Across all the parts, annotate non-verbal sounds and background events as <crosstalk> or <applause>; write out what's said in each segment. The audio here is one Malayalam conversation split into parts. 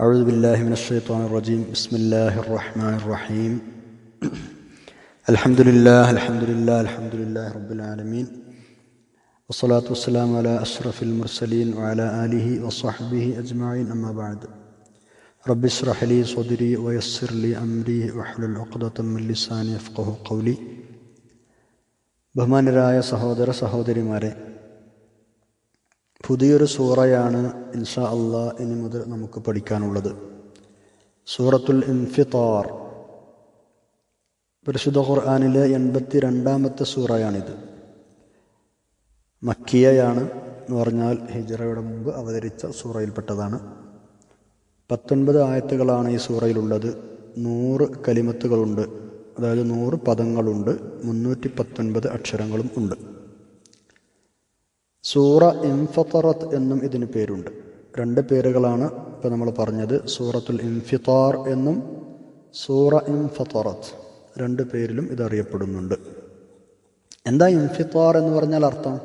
أعوذ بالله من الشيطان الرجيم بسم الله الرحمن الرحيم <clears throat> الحمد لله الحمد لله الحمد لله رب العالمين والصلاة والسلام على أشرف المرسلين وعلى آله وصحبه أجمعين أما بعد رب اشرح لي صدري ويسر لي أمري واحلل عقدة من لساني يفقه قولي ബഹുമാനരായ സഹോദര സഹോദരിമാരെ പുതിയൊരു സൂറയാണ് ഇൻഷാ അള്ളാ ഇനി മുതൽ നമുക്ക് പഠിക്കാനുള്ളത്. സൂറത്തുൽ ഇൻഫിത്താർ പരിശുദ്ധ ഖുർആാനിലെ എൺപത്തി രണ്ടാമത്തെ സൂറയാണിത്. മക്കിയയാണ് എന്ന് പറഞ്ഞാൽ ഹിജറയുടെ മുമ്പ് അവതരിച്ച സൂറയിൽപ്പെട്ടതാണ്. പത്തൊൻപത് ആയത്തുകളാണ് ഈ സൂറയിലുള്ളത്. നൂറ് കലിമത്തുകളുണ്ട്. അതായത് നൂറ് പദങ്ങളുണ്ട്. മുന്നൂറ്റി പത്തൊൻപത് അക്ഷരങ്ങളും ഉണ്ട്. സൂറ ഇൻഫത്തറത്ത് എന്നും ഇതിന് പേരുണ്ട്. രണ്ട് പേരുകളാണ് ഇപ്പോൾ നമ്മൾ പറഞ്ഞത്. സൂറത്തുൽ ഇൻഫിത്താർ എന്നും സൂറ ഇൻഫത്തറത്ത് രണ്ട് പേരിലും ഇതറിയപ്പെടുന്നുണ്ട് എന്താ ഇൻഫിത്താർ എന്ന് പറഞ്ഞാൽ അർത്ഥം?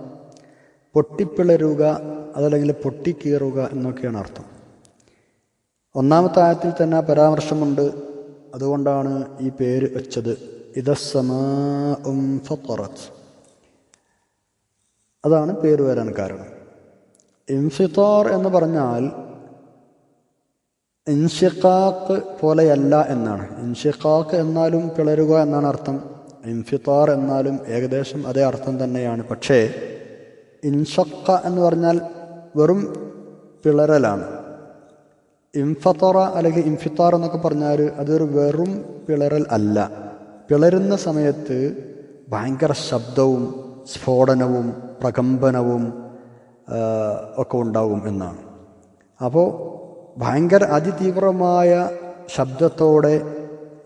പൊട്ടിപ്പിളരുക അതല്ലെങ്കിൽ പൊട്ടിക്കീറുക എന്നൊക്കെയാണ് അർത്ഥം. ഒന്നാമത്തെ ആയത്തിൽ തന്നെ പരാമർശമുണ്ട്. അതുകൊണ്ടാണ് ഈ പേര് വെച്ചത്. ഇതസമാ ഫത്തറത്ത് അതാണ് പേര് വരാൻ കാരണം. ഇൻഫിത്തോർ എന്ന് പറഞ്ഞാൽ ഇൻഷിഖാക്ക് പോലെയല്ല എന്നാണ്. ഇൻഷിഖാക്ക് എന്നാലും പിളരുക എന്നാണ് അർത്ഥം. ഇൻഫിത്താർ എന്നാലും ഏകദേശം അതേ അർത്ഥം തന്നെയാണ്. പക്ഷേ ഇൻഷക്ക എന്ന് പറഞ്ഞാൽ വെറും പിളരലാണ്. ഇൻഫത്തറ അല്ലെങ്കിൽ ഇൻഫിത്താർ എന്നൊക്കെ പറഞ്ഞാൽ അതൊരു വെറും പിളരൽ അല്ല. പിളരുന്ന സമയത്ത് ഭയങ്കര ശബ്ദവും സ്ഫോടനവും പ്രകമ്പനവും ഒക്കെ ഉണ്ടാവും എന്നാണ്. അപ്പോൾ ഭയങ്കര അതിതീവ്രമായ ശബ്ദത്തോടെ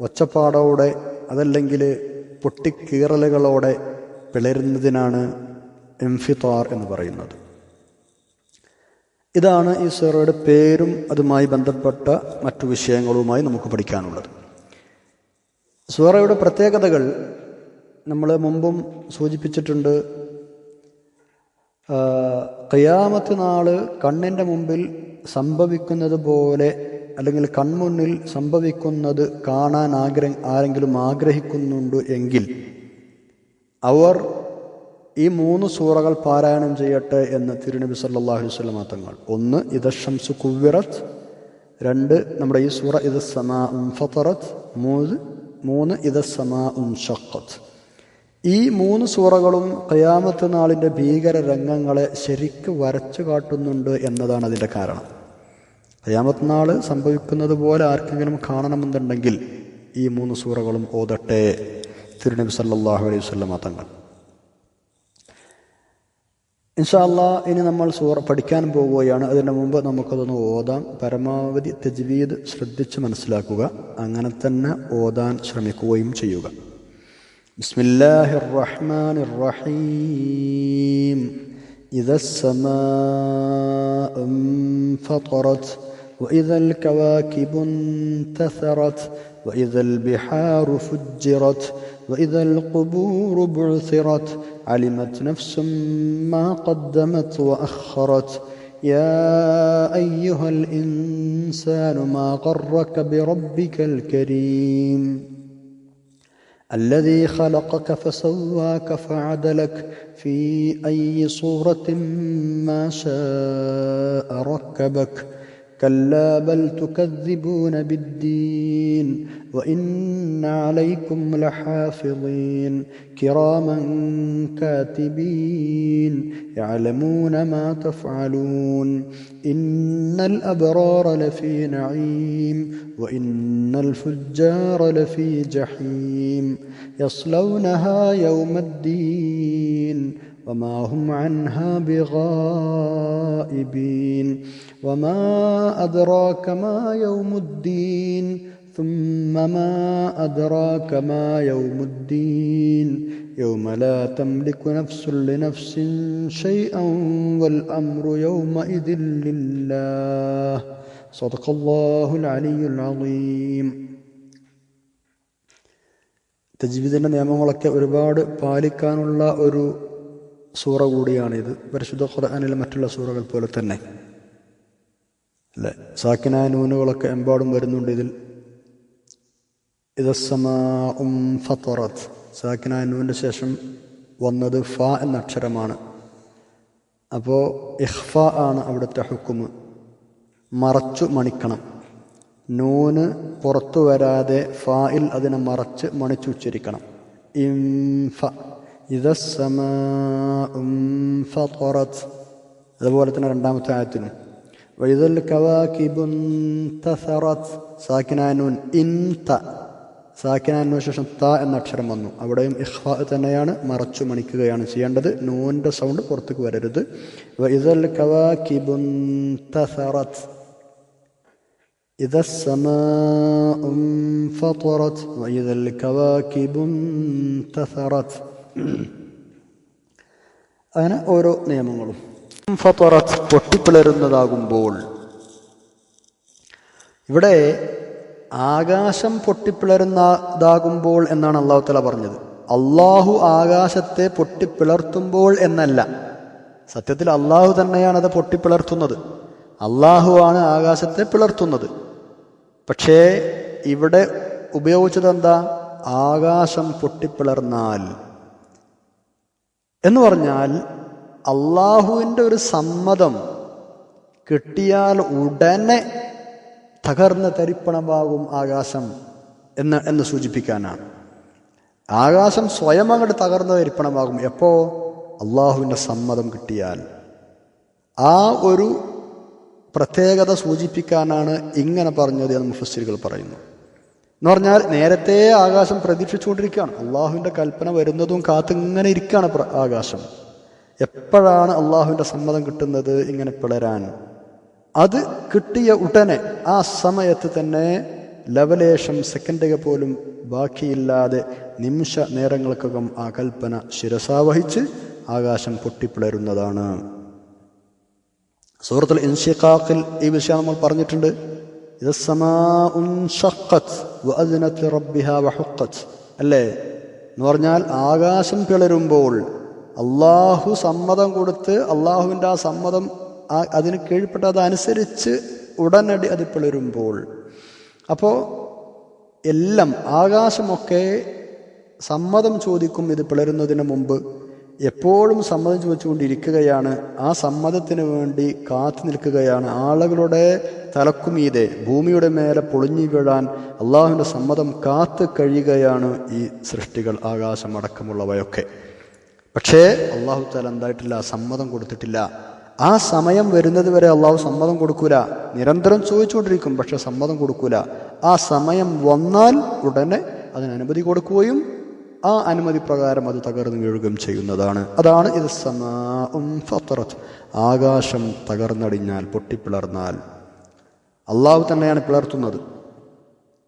ഒച്ചപ്പാടോടെ അതല്ലെങ്കിൽ പൊട്ടിക്കീറലുകളോടെ പിളരുന്നതിനാണ് എംഫിത്താർ എന്ന് പറയുന്നത്. ഇതാണ് ഈ സൂറയുടെ പേരും അതുമായി ബന്ധപ്പെട്ട മറ്റു വിഷയങ്ങളുമായി നമുക്ക് പഠിക്കാനുള്ളത്. സൂറയുടെ പ്രത്യേകതകൾ നമ്മൾ മുമ്പും സൂചിപ്പിച്ചിട്ടുണ്ട് കയ്യാമത്ത് നാൾ കണ്ണിന്റെ മുമ്പിൽ സംഭവിക്കുന്നത് പോലെ അല്ലെങ്കിൽ കൺമുന്നിൽ സംഭവിക്കുന്നത് കാണാൻ ആഗ്രഹ ആരെങ്കിലും ആഗ്രഹിക്കുന്നുണ്ട് എങ്കിൽ അവർ ഈ മൂന്ന് സൂറകൾ പാരായണം ചെയ്യട്ടെ എന്ന് തിരുനബി സല്ലാഹു വസ്ലമ തങ്ങൾ. ഒന്ന് ഇത് ഷംസു കുവിറത്ത് രണ്ട് നമ്മുടെ ഈ സൂറ ഇത് സമാ ഉം ഫത്തറത്ത് മൂന്ന് മൂന്ന് ഇത് സമാ ഉം ഷക്കത്ത് ഈ മൂന്ന് സൂറകളും കയാമത്ത് നാളിന്റെ ഭീകര രംഗങ്ങളെ ശരിക്ക് വരച്ചു കാട്ടുന്നുണ്ട് എന്നതാണ് അതിന്റെ കാരണം. കയാമത്ത് നാൾ സംഭവിക്കുന്നത് പോലെ ആർക്കെങ്കിലും കാണണമെന്നുണ്ടെങ്കിൽ ഈ മൂന്ന് സൂറകളും ഓതട്ടെ. തിരുനബി സല്ലാഹു അലൈഹി വസ്ലമ തങ്ങൾ. ഇൻഷാല്ല ഇനി നമ്മൾ സൂറ പഠിക്കാൻ പോവുകയാണ്. അതിന് മുമ്പ് നമുക്കതൊന്ന് ഓതാം. പരമാവധി തജ്വീദ് ശ്രദ്ധിച്ച് മനസ്സിലാക്കുക. അങ്ങനെ തന്നെ ഓതാൻ ശ്രമിക്കുകയും ചെയ്യുക. بسم الله الرحمن الرحيم. إذا السماء انفطرت وإذا الكواكب انتثرت وإذا البحار فجرت وإذا القبور بعثرت علمت نفس ما قدمت وأخرت. يا أيها الإنسان ما غرك بربك الكريم؟ الذي خلقك فسواك فعدلك في أي صورة ما شاء ركبك. كلا بل تكذبون بالدين. وإن عليكم لحافظين. كراما كاتبين. يعلمون ما تفعلون. إن الأبرار لفي نعيم. وإن الفجار لفي جحيم. يصلونها يوم الدين. وما هم عنها بغائبين. وما أدراك ما يوم الدين. ثم ما أدراك ما يوم الدين يوم لا تملك نفس لنفس شيئا والأمر يومئذ لله صدق الله العلي العظيم തജ്വീദിൻ്റെ നിയമങ്ങളൊക്കെ ഒരുപാട് പാലിക്കാനുള്ള ഒരു സൂറ കൂടിയാണിത് പരിശുദ്ധ ഖുർആനിലെ മറ്റുള്ള സൂറകൾ പോലെ തന്നെ അല്ലേ സാക്കിന നൂനുകളൊക്കെ എമ്പാടും വരുന്നുണ്ട് ഇതിൽ ഇതസ്സമാഉം ഫത്തറത്ത് സാക്കിന ശേഷം വന്നത് ഫ എന്ന അക്ഷരമാണ്. അപ്പോൾ ഇഹ്ഫ ആണ് അവിടുത്തെ ഹുക്കുമ്. മറച്ചു മണിക്കണം. നൂന് പുറത്തു വരാതെ ഫായിൽ അതിനെ മറച്ച് മണിച്ചു ഉച്ചരിക്കണം. ഇംഫ ഫത്തറത്ത് അതുപോലെ തന്നെ രണ്ടാമത്തെ ആയത്തിനും വൈതൽ കവാക്കിബുൻ തസറത്ത് സാക്കിനാനൂൻ ഇൻ ത സാക്കിനാനു ശേഷം ത എന്ന അക്ഷരം വന്നു അവിടെയും ഇഹ്ഫ തന്നെയാണ് മറച്ചു മണിക്കുകയാണ് ചെയ്യേണ്ടത് നൂൻ്റെ സൗണ്ട് പുറത്തേക്ക് വരരുത് വൈതൽ കവാക്കിബുൻ തസറത്ത് إذا السماء انفطرت وإذا الكواكب انتثرت അങ്ങനെ ഓരോ നിയമങ്ങളും ഫത്തറത്ത് പൊട്ടിപ്പിളരുന്നതാകുമ്പോൾ ഇവിടെ ആകാശം പൊട്ടിപ്പിളരുന്നതാകുമ്പോൾ എന്നാണ് അള്ളാഹു തല പറഞ്ഞത്. അള്ളാഹു ആകാശത്തെ പൊട്ടിപ്പിളർത്തുമ്പോൾ എന്നല്ല. സത്യത്തിൽ അള്ളാഹു തന്നെയാണ് അത് പൊട്ടിപ്പിളർത്തുന്നത്. അള്ളാഹുവാണ് ആകാശത്തെ പിളർത്തുന്നത്. പക്ഷേ ഇവിടെ ഉപയോഗിച്ചത് എന്താ? ആകാശം പൊട്ടിപ്പിളർന്നാൽ. എന്ന് പറഞ്ഞാൽ അള്ളാഹുവിന്റെ ഒരു സമ്മതം കിട്ടിയാൽ ഉടനെ തകർന്ന് തരിപ്പണമാകും ആകാശം എന്ന് എന്ന് സൂചിപ്പിക്കാനാണ്. ആകാശം സ്വയം അങ്ങോട്ട് തകർന്ന തരിപ്പണമാകും. എപ്പോ? അള്ളാഹുവിന്റെ സമ്മതം കിട്ടിയാൽ. ആ ഒരു പ്രത്യേകത സൂചിപ്പിക്കാനാണ് ഇങ്ങനെ പറഞ്ഞത് എന്ന് മുഫസ്സിറുകൾ പറയുന്നു. എന്ന് പറഞ്ഞാൽ നേരത്തെ ആകാശം പ്രതീക്ഷിച്ചുകൊണ്ടിരിക്കുകയാണ്. അള്ളാഹുവിന്റെ കൽപ്പന വരുന്നതും കാത്തിങ്ങനെ ഇരിക്കുകയാണ് ആകാശം. എപ്പോഴാണ് അള്ളാഹുവിന്റെ സമ്മതം കിട്ടുന്നത്? ഇങ്ങനെ പിളരാൻ. അത് കിട്ടിയ ഉടനെ ആ സമയത്ത് തന്നെ ലവലേശം സെക്കൻഡുകൾ പോലും ബാക്കിയില്ലാതെ നിമിഷ നേരങ്ങൾക്കകം ആ കൽപ്പന ശിരസാവഹിച്ച് ആകാശം പൊട്ടിപ്പിളരുന്നതാണ്. സൂറത്തുൽ ഇൻഷിഖാഖിൽ ഈ വിഷയം നമ്മൾ പറഞ്ഞിട്ടുണ്ട്. അല്ലേ? എന്ന് പറഞ്ഞാൽ ആകാശം പിളരുമ്പോൾ അള്ളാഹു സമ്മതം കൊടുത്ത് അള്ളാഹുവിന്റെ ആ സമ്മതം ആ അതിന് കീഴ്പ്പെട്ട് അതനുസരിച്ച് ഉടനടി അത് പിളരുമ്പോൾ. അപ്പോൾ എല്ലാം ആകാശമൊക്കെ സമ്മതം ചോദിക്കും ഇത് പിളരുന്നതിന് മുമ്പ്. എപ്പോഴും സമ്മതം ചോദിച്ചുകൊണ്ടിരിക്കുകയാണ്. ആ സമ്മതത്തിന് വേണ്ടി കാത്തു നിൽക്കുകയാണ്. ആളുകളുടെ തലക്കുമീതെ ഭൂമിയുടെ മേലെ പൊളിഞ്ഞു വീഴാൻ അള്ളാഹുവിന്റെ സമ്മതം കാത്തു കഴിയുകയാണ് ഈ സൃഷ്ടികൾ ആകാശം അടക്കമുള്ളവയൊക്കെ. പക്ഷേ അള്ളാഹു താല എന്തായിട്ടില്ല സമ്മതം കൊടുത്തിട്ടില്ല. ആ സമയം വരുന്നത് വരെ അള്ളാഹു സമ്മതം കൊടുക്കൂല. നിരന്തരം ചോദിച്ചുകൊണ്ടിരിക്കും പക്ഷെ സമ്മതം കൊടുക്കൂല. ആ സമയം വന്നാൽ ഉടനെ അതിന് അനുമതി കൊടുക്കുകയും ആ അനുമതി പ്രകാരം അത് തകർന്നു വീഴുകയും ചെയ്യുന്നതാണ്. അതാണ് ഇത് ഫത്തറത്ത്. ആകാശം തകർന്നടിഞ്ഞാൽ പൊട്ടിപ്പിളർന്നാൽ. അള്ളാഹു തന്നെയാണ് പിളർത്തുന്നത്.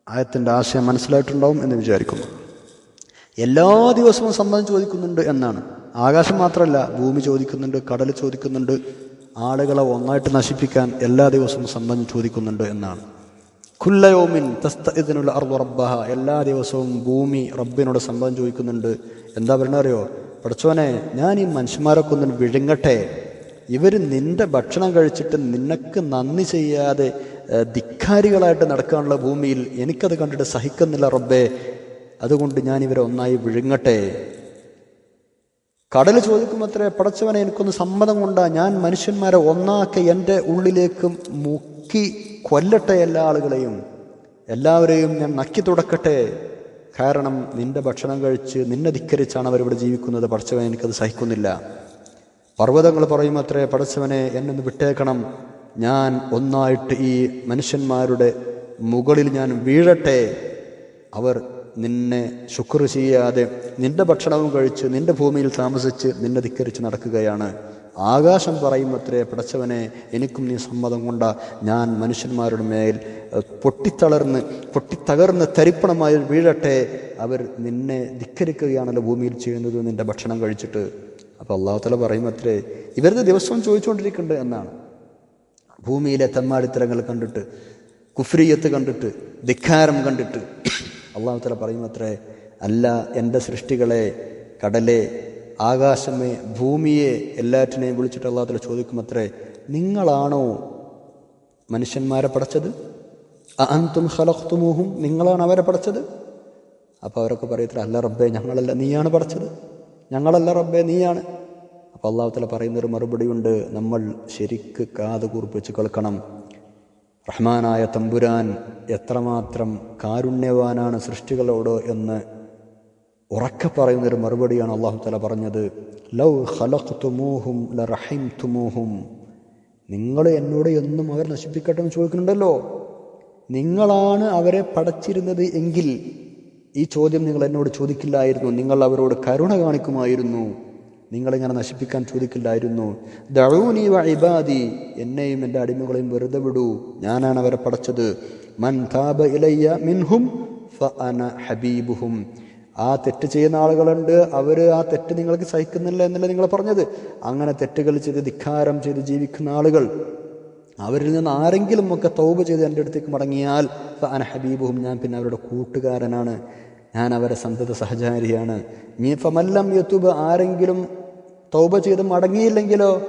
ആയത്തിന്റെ ആശയം മനസ്സിലായിട്ടുണ്ടാവും എന്ന് വിചാരിക്കുന്നു. എല്ലാ ദിവസവും സമ്മതം ചോദിക്കുന്നുണ്ട് എന്നാണ്. ആകാശം മാത്രമല്ല ഭൂമി ചോദിക്കുന്നുണ്ട് കടൽ ചോദിക്കുന്നുണ്ട്. ആളുകളെ ഒന്നായിട്ട് നശിപ്പിക്കാൻ എല്ലാ ദിവസവും സമ്മതം ചോദിക്കുന്നുണ്ട് എന്നാണ്. ഖുല്ലയോമിൻ തസ്തഇദിനുള്ള അർദു റബ്ബഹ. എല്ലാ ദിവസവും ഭൂമി റബ്ബിനോട് സമ്മതം ചോദിക്കുന്നുണ്ട്. എന്താ പറയണറിയോ പഠിച്ചോനെ ഞാൻ ഈ മനുഷ്യന്മാരൊക്കെ ഒന്ന് വിഴുങ്ങട്ടെ. ഇവർ നിന്റെ ഭക്ഷണം കഴിച്ചിട്ട് നിനക്ക് നന്ദി ചെയ്യാതെ ധിക്കാരികളായിട്ട് നടക്കാനുള്ള ഭൂമിയിൽ എനിക്കത് കണ്ടിട്ട് സഹിക്കുന്നില്ല റബ്ബേ. അതുകൊണ്ട് ഞാൻ ഇവരെ ഒന്നായി വിഴുങ്ങട്ടെ. കടൽ ചോദിക്കുമത്രേ പടച്ചവനെ എനിക്കൊന്ന് സമ്മതം കൊണ്ടാ ഞാൻ മനുഷ്യന്മാരെ ഒന്നാക്കി എന്റെ ഉള്ളിലേക്ക് മുക്കി കൊല്ലട്ടെ എല്ലാ ആളുകളെയും. എല്ലാവരെയും ഞാൻ നക്കി തുടക്കട്ടെ. കാരണം നിന്റെ ഭക്ഷണം കഴിച്ച് നിന്നെ ധിക്കരിച്ചാണ് അവരിവിടെ ജീവിക്കുന്നത്. പടച്ചവൻ എനിക്കത് സഹിക്കുന്നില്ല. പർവതങ്ങൾ പറയും അത്രേ പടച്ചവനെ എന്നൊന്ന് വിട്ടേക്കണം. ഞാൻ ഒന്നായിട്ട് ഈ മനുഷ്യന്മാരുടെ മുകളിൽ ഞാൻ വീഴട്ടെ. അവർ നിന്നെ ശുക്ർ ചെയ്യാതെ നിന്റെ ഭക്ഷണവും കഴിച്ച് നിന്റെ ഭൂമിയിൽ താമസിച്ച് നിന്നെ ധിക്കരിച്ച് നടക്കുകയാണ്. ആകാശം പറയും അത്രേ പടച്ചവനെ എനിക്കും നീ സമ്മതം കൊണ്ട ഞാൻ മനുഷ്യന്മാരുടെ മേൽ പൊട്ടിത്തളർന്ന് പൊട്ടിത്തകർന്ന് തരിപ്പണമായി വീഴട്ടെ. അവർ നിന്നെ ധിക്കരിക്കുകയാണല്ലോ ഭൂമിയിൽ ചെയ്യുന്നത് നിന്റെ ഭക്ഷണം കഴിച്ചിട്ട്. അപ്പോൾ അള്ളാഹുത്തല പറയും അത്രേ ഇവരുടെ ദിവസവും ചോദിച്ചുകൊണ്ടിരിക്കുന്നുണ്ട് എന്നാണ്. ഭൂമിയിലെ തെമ്മാടിത്തരങ്ങൾ കണ്ടിട്ട് കുഫ്രിയത്ത് കണ്ടിട്ട് ധിക്കാരം കണ്ടിട്ട് അള്ളാഹുത്തല പറയും അത്രേ അല്ല എന്റെ സൃഷ്ടികളെ കടലെ ആകാശമേ ഭൂമിയെ എല്ലാറ്റിനെയും വിളിച്ചിട്ട് അള്ളാഹുത്തല ചോദിക്കും അത്രേ നിങ്ങളാണോ മനുഷ്യന്മാരെ പടച്ചത്? അന്തും ഖലഖ്തുമൂഹും നിങ്ങളാണ് അവരെ പടച്ചത്? അപ്പോൾ അവരൊക്കെ പറയത്തില്ല അല്ല റബ്ബേ ഞങ്ങളല്ല നീയാണ് പടച്ചത്. ഞങ്ങളല്ല റബ്ബേ നീയാണ്. അപ്പോൾ അള്ളാഹുത്തല പറയുന്നൊരു മറുപടിയുണ്ട് നമ്മൾ ശരിക്ക് കാത് കൂർപ്പിച്ച് കേൾക്കണം. റഹ്മാനായ തമ്പുരാൻ എത്രമാത്രം കാരുണ്യവാനാണ് സൃഷ്ടികളോട് എന്ന് ഉറക്കെ പറയുന്നൊരു മറുപടിയാണ് അള്ളാഹു തല പറഞ്ഞത്. ലൗ റഹീം തുമൂഹും നിങ്ങൾ എന്നോട് എന്നും അവർ നശിപ്പിക്കട്ടെ എന്ന് ചോദിക്കുന്നുണ്ടല്ലോ. നിങ്ങളാണ് അവരെ പടച്ചിരുന്നത് എങ്കിൽ ഈ ചോദ്യം നിങ്ങൾ എന്നോട് ചോദിക്കില്ലായിരുന്നു. നിങ്ങൾ അവരോട് കരുണ കാണിക്കുമായിരുന്നു. നിങ്ങളിങ്ങനെ നശിപ്പിക്കാൻ ചോദിക്കില്ലായിരുന്നു. ദഴൂനി വൈബാദി എന്നെയും എന്റെ അടിമകളെയും വെറുതെ വിടൂ. ഞാനാണ് അവരെ പടച്ചത്. മൻ താബ ഇലയ്യ മിൻഹും ഫ അന ഹബീബുഹും. ആ തെറ്റ് ചെയ്യുന്ന ആളുകളുണ്ട്. അവർ ആ തെറ്റ് നിങ്ങൾക്ക് സഹിക്കുന്നില്ല എന്നല്ല നിങ്ങൾ പറഞ്ഞത്? അങ്ങനെ തെറ്റുകൾ ചെയ്ത് ധിക്കാരം ചെയ്ത് ജീവിക്കുന്ന ആളുകൾ. അവരിൽ നിന്ന് ആരെങ്കിലും ഒക്കെ തൗബ ചെയ്ത് എന്റെ അടുത്തേക്ക് മടങ്ങിയാൽ ഫ അന ഹബീബുഹും ഞാൻ പിന്നെ അവരുടെ കൂട്ടുകാരനാണ്. ഞാൻ അവരെ സന്തത സഹചാരിയാണ്. നീ ഫമല്ലം യത്തുബ് ആരെങ്കിലും തൗബ ചെയ്ത് മടങ്ങിയില്ലെങ്കിലോ?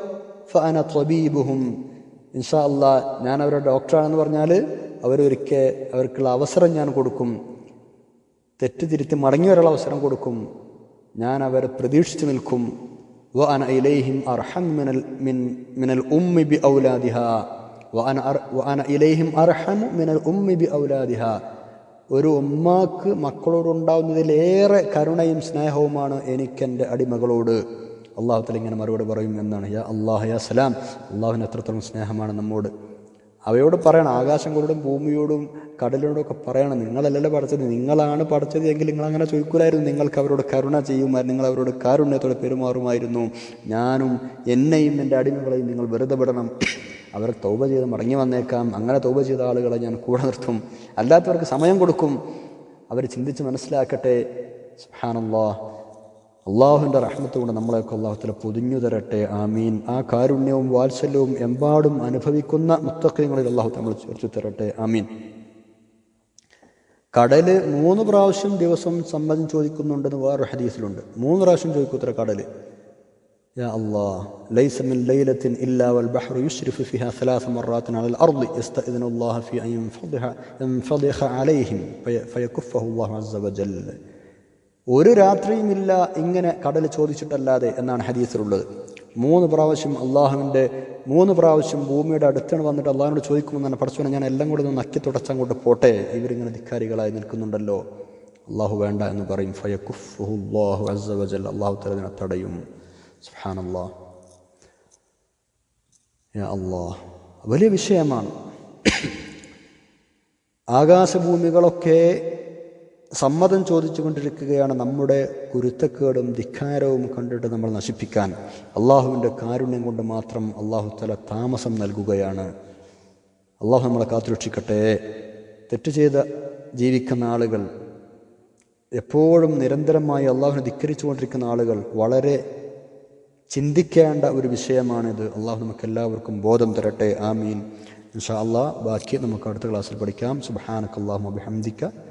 ഫന ത്വബീബുഹും. ഇൻഷാ അല്ലാ ഞാൻ അവരുടെ ഡോക്ടറാണെന്ന് പറഞ്ഞാൽ അവരൊരിക്കൽ അവർക്കുള്ള അവസരം ഞാൻ കൊടുക്കും. തെറ്റ് തിരുത്തി മടങ്ങി വരാനുള്ള അവസരം കൊടുക്കും. ഞാൻ അവരെ പ്രതീക്ഷിച്ചു നിൽക്കും. വ അന ഇലൈഹിം അർഹം മിനൽ മിൻ മിനൽ ഉമ്മി ബി ഔലാദിഹ. വ അന വ അന ഇലൈഹിം അർഹം മിനൽ ഉമ്മി ബി ഔലാദിഹ. ഒരു ഉമ്മാക്ക് മക്കളോടുണ്ടാവുന്നതിലേറെ കരുണയും സ്നേഹവുമാണ് എനിക്കെന്റെ അടിമകളോട്. അള്ളാഹുത്തല ഇങ്ങനെ മറുപടി പറയും എന്നാണ്. യാ അള്ളാഹ് യാ സലാം. അള്ളാഹുവിന് എത്രത്തോളം സ്നേഹമാണ് നമ്മോട്. അവയോട് പറയണം. ആകാശങ്ങളോടും ഭൂമിയോടും കടലിനോടും ഒക്കെ പറയണം. നിങ്ങളല്ലല്ലോ പഠിച്ചത്. നിങ്ങളാണ് പഠിച്ചത് എങ്കിൽ നിങ്ങൾ അങ്ങനെ ചോദിക്കൂലായിരുന്നു. നിങ്ങൾക്ക് അവരോട് കരുണ ചെയ്യുമായിരുന്നു. നിങ്ങൾ അവരോട് കാരുണ്യത്തോടെ പെരുമാറുമായിരുന്നു. ഞാനും എന്നെയും എന്റെ അടിമകളെയും നിങ്ങൾ വെറുതെ വിടണം. അവർ തൗപ ചെയ്ത് മടങ്ങി വന്നേക്കാം. അങ്ങനെ തൗപ ചെയ്ത ആളുകളെ ഞാൻ കൂടെ നിർത്തും. അല്ലാത്തവർക്ക് സമയം കൊടുക്കും. അവർ ചിന്തിച്ച് മനസ്സിലാക്കട്ടെ. സുഹാനല്ലാ അള്ളാഹുവിൻ്റെ റഹ്മത്ത് കൊണ്ട് നമ്മളെയൊക്കെ അള്ളാഹുത്തിലെ പൊതിഞ്ഞു തരട്ടെ ആമീൻ ആ കാരുണ്യവും വാത്സല്യവും എമ്പാടും അനുഭവിക്കുന്ന മുത്തക്കയങ്ങളിൽ അള്ളാഹു നമ്മൾ ചേർത്ത് തരട്ടെ ആമീൻ കടല് മൂന്ന് പ്രാവശ്യം ദിവസം സമ്മതം ചോദിക്കുന്നുണ്ടെന്ന് വേറൊരു ഹദീസിലുണ്ട് മൂന്ന് പ്രാവശ്യം ചോദിക്കൂത്ര കടല് يا الله ليس من ليلة إلا والبحر يشرف فيها ثلاث مرات على الأرض يستأذن الله في أن ينفضح, ينفضح عليهم في- فيكفه الله عز وجل ഒരു രാത്രിയുമില്ല ഇങ്ങനെ കടൽ ചോദിച്ചിട്ടല്ലാതെ എന്നാണ് ഹദീസിലുള്ളത്. മൂന്ന് പ്രാവശ്യം അള്ളാഹുവിന്റെ മൂന്ന് പ്രാവശ്യം ഭൂമിയുടെ അടുത്താണ് വന്നിട്ട് അള്ളാഹിനോട് ചോദിക്കുമെന്നാണ് പഠിച്ചവനെ ഞാൻ എല്ലാം കൂടി ഒന്ന് നക്കി തുടച്ചങ്ങോട്ട് പോട്ടെ. ഇവരിങ്ങനെ ധിക്കാരികളായി നിൽക്കുന്നുണ്ടല്ലോ. അള്ളാഹു വേണ്ട എന്ന് പറയും. ഫയക്കുഫുഹുല്ലാഹു അള്ളാഹു തലതിനെ തടയും. സുഹാനല്ലാ അള്ളാഹ് വലിയ വിഷയമാണ്. ആകാശഭൂമികളൊക്കെ സമ്മതം ചോദിച്ചുകൊണ്ടിരിക്കുകയാണ് നമ്മുടെ കുരുത്തക്കേടും ധിക്കാരവും കണ്ടിട്ട് നമ്മൾ നശിപ്പിക്കാൻ. അള്ളാഹുവിന്റെ കാരുണ്യം കൊണ്ട് മാത്രം അള്ളാഹു തല താമസം നൽകുകയാണ്. അള്ളാഹു നമ്മളെ കാത്തുരക്ഷിക്കട്ടെ. തെറ്റ് ചെയ്ത ജീവിക്കുന്ന ആളുകൾ എപ്പോഴും നിരന്തരമായി അള്ളാഹുവിനെ ധിക്കരിച്ചുകൊണ്ടിരിക്കുന്ന ആളുകൾ വളരെ ചിന്തിക്കേണ്ട ഒരു വിഷയമാണിത്. അള്ളാഹു നമുക്ക് എല്ലാവർക്കും ബോധം തരട്ടെ. ആമീൻ. ഇൻഷാ അള്ളാഹ് ബാക്കി നമുക്ക് അടുത്ത ക്ലാസ്സിൽ പഠിക്കാം. സുബ്ഹാനക